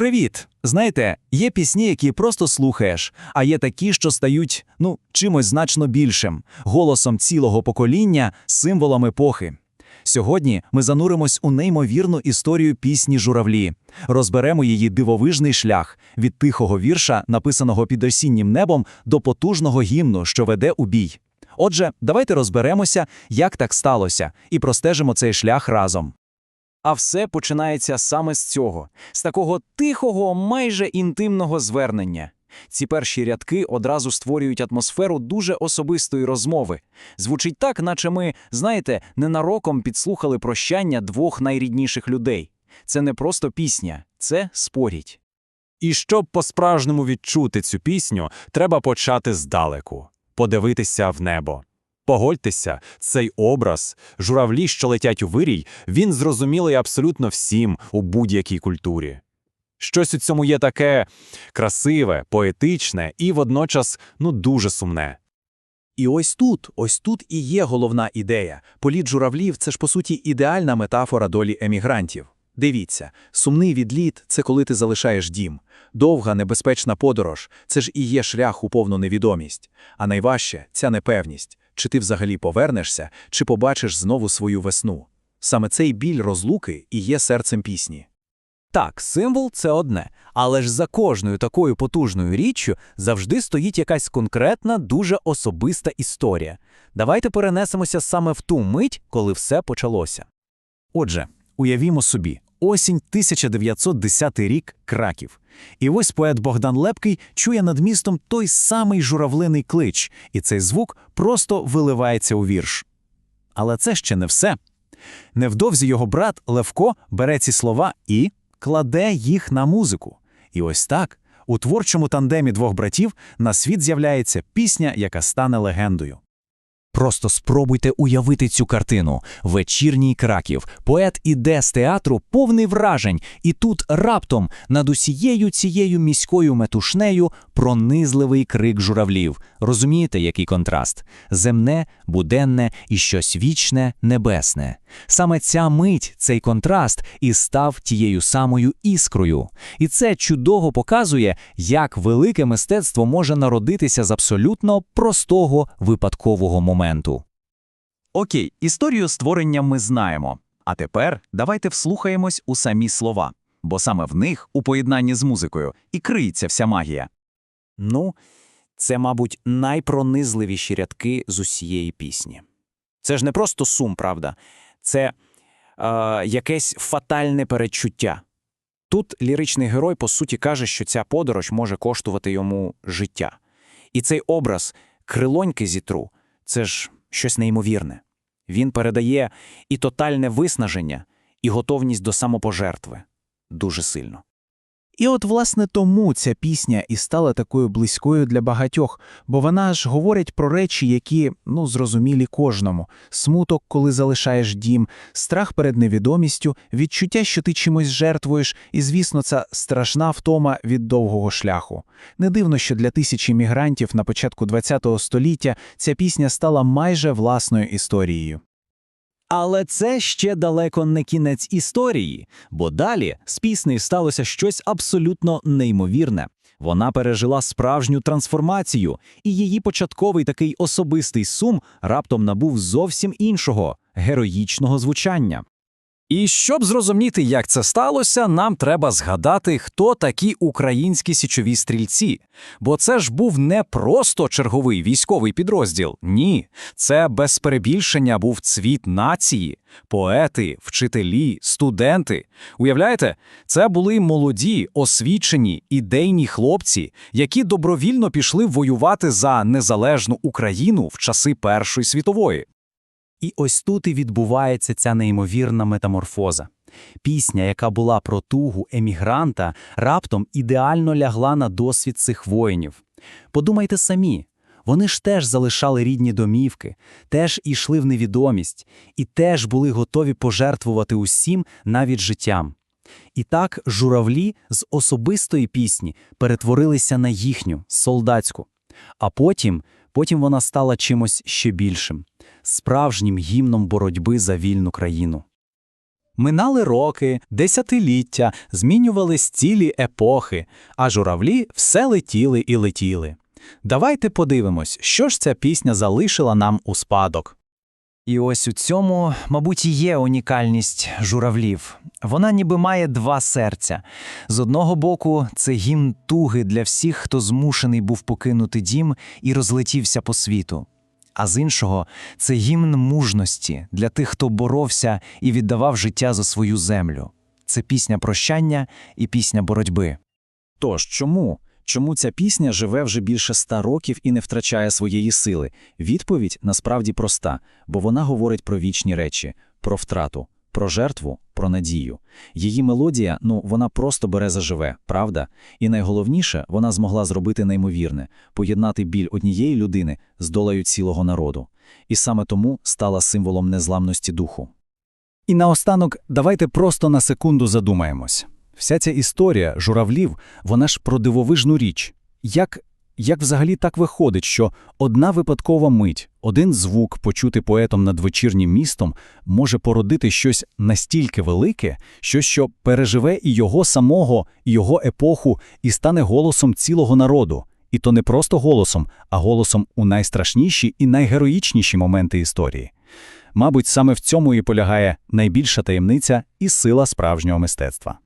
Привіт! Знаєте, є пісні, які просто слухаєш, а є такі, що стають ну, чимось значно більшим, голосом цілого покоління, символом епохи. Сьогодні ми зануримось у неймовірну історію пісні журавлі, розберемо її дивовижний шлях від тихого вірша, написаного під осіннім небом, до потужного гімну, що веде у бій. Отже, давайте розберемося, як так сталося, і простежимо цей шлях разом. А все починається саме з цього, з такого тихого, майже інтимного звернення. Ці перші рядки одразу створюють атмосферу дуже особистої розмови. Звучить так, наче ми, знаєте, ненароком підслухали прощання двох найрідніших людей. Це не просто пісня, це спорідь. І щоб по-справжньому відчути цю пісню, треба почати здалеку, подивитися в небо. Погодьтеся, цей образ, журавлі, що летять у вирій, він зрозумілий абсолютно всім у будь-якій культурі. Щось у цьому є таке красиве, поетичне і водночас ну дуже сумне. І ось тут, ось тут і є головна ідея. Політ журавлів це ж по суті ідеальна метафора долі емігрантів. Дивіться, сумний відліт це коли ти залишаєш дім. Довга небезпечна подорож це ж і є шлях у повну невідомість. А найважче ця непевність, чи ти взагалі повернешся, чи побачиш знову свою весну. Саме цей біль розлуки і є серцем пісні. Так, символ це одне, але ж за кожною такою потужною річчю завжди стоїть якась конкретна, дуже особиста історія. Давайте перенесемося саме в ту мить, коли все почалося. Отже, уявімо собі, осінь 1910 рік Краків. І ось поет Богдан Лепкий чує над містом той самий журавлиний клич, і цей звук просто виливається у вірш. Але це ще не все. Невдовзі його брат Левко бере ці слова і кладе їх на музику. І ось так, у творчому тандемі двох братів на світ з'являється пісня, яка стане легендою. Просто спробуйте уявити цю картину. Вечірній Краків. Поет іде з театру повний вражень, і тут раптом над усією цією міською метушнею пронизливий крик журавлів. Розумієте, який контраст? Земне, буденне і щось вічне, небесне. Саме ця мить, цей контраст і став тією самою іскрою. І це чудово показує, як велике мистецтво може народитися з абсолютно простого випадкового моменту. Окей, історію створення ми знаємо. А тепер давайте вслухаємось у самі слова, бо саме в них, у поєднанні з музикою, і криється вся магія. Ну, це, мабуть, найпронизливіші рядки з усієї пісні. Це ж не просто сум, правда? Це е, якесь фатальне передчуття. Тут ліричний герой, по суті, каже, що ця подорож може коштувати йому життя. І цей образ крилоньки зітру це ж щось неймовірне. Він передає і тотальне виснаження, і готовність до самопожертви дуже сильно. І от, власне, тому ця пісня і стала такою близькою для багатьох, бо вона ж говорить про речі, які ну зрозумілі кожному: смуток, коли залишаєш дім, страх перед невідомістю, відчуття, що ти чимось жертвуєш, і, звісно, це страшна втома від довгого шляху. Не дивно, що для тисячі мігрантів на початку ХХ століття ця пісня стала майже власною історією. Але це ще далеко не кінець історії, бо далі з піснею сталося щось абсолютно неймовірне. Вона пережила справжню трансформацію, і її початковий такий особистий сум раптом набув зовсім іншого героїчного звучання. І щоб зрозуміти, як це сталося, нам треба згадати, хто такі українські січові стрільці. Бо це ж був не просто черговий військовий підрозділ. Ні, це без перебільшення був цвіт нації, поети, вчителі, студенти. Уявляєте, це були молоді, освічені, ідейні хлопці, які добровільно пішли воювати за незалежну Україну в часи Першої світової. І ось тут і відбувається ця неймовірна метаморфоза. Пісня, яка була про тугу емігранта, раптом ідеально лягла на досвід цих воїнів. Подумайте самі, вони ж теж залишали рідні домівки, теж ішли в невідомість, і теж були готові пожертвувати усім навіть життям. І так журавлі з особистої пісні перетворилися на їхню солдатську. А потім, потім вона стала чимось ще більшим справжнім гімном боротьби за вільну країну. Минали роки, десятиліття, змінювались цілі епохи, а журавлі все летіли і летіли. Давайте подивимось, що ж ця пісня залишила нам у спадок. І ось у цьому, мабуть, і є унікальність журавлів. Вона ніби має два серця. З одного боку, це гімн туги для всіх, хто змушений був покинути дім і розлетівся по світу. А з іншого, це гімн мужності для тих, хто боровся і віддавав життя за свою землю. Це пісня прощання і пісня боротьби. Тож чому? Чому ця пісня живе вже більше ста років і не втрачає своєї сили? Відповідь насправді проста, бо вона говорить про вічні речі, про втрату, про жертву, про надію. Її мелодія, ну, вона просто бере заживе, правда? І найголовніше, вона змогла зробити неймовірне – поєднати біль однієї людини з долею цілого народу. І саме тому стала символом незламності духу. І наостанок, давайте просто на секунду задумаємось. Вся ця історія журавлів, вона ж про дивовижну річ. Як, як взагалі так виходить, що одна випадкова мить, один звук, почути поетом над вечірнім містом, може породити щось настільки велике, що, що переживе і його самого, і його епоху, і стане голосом цілого народу. І то не просто голосом, а голосом у найстрашніші і найгероїчніші моменти історії. Мабуть, саме в цьому і полягає найбільша таємниця і сила справжнього мистецтва.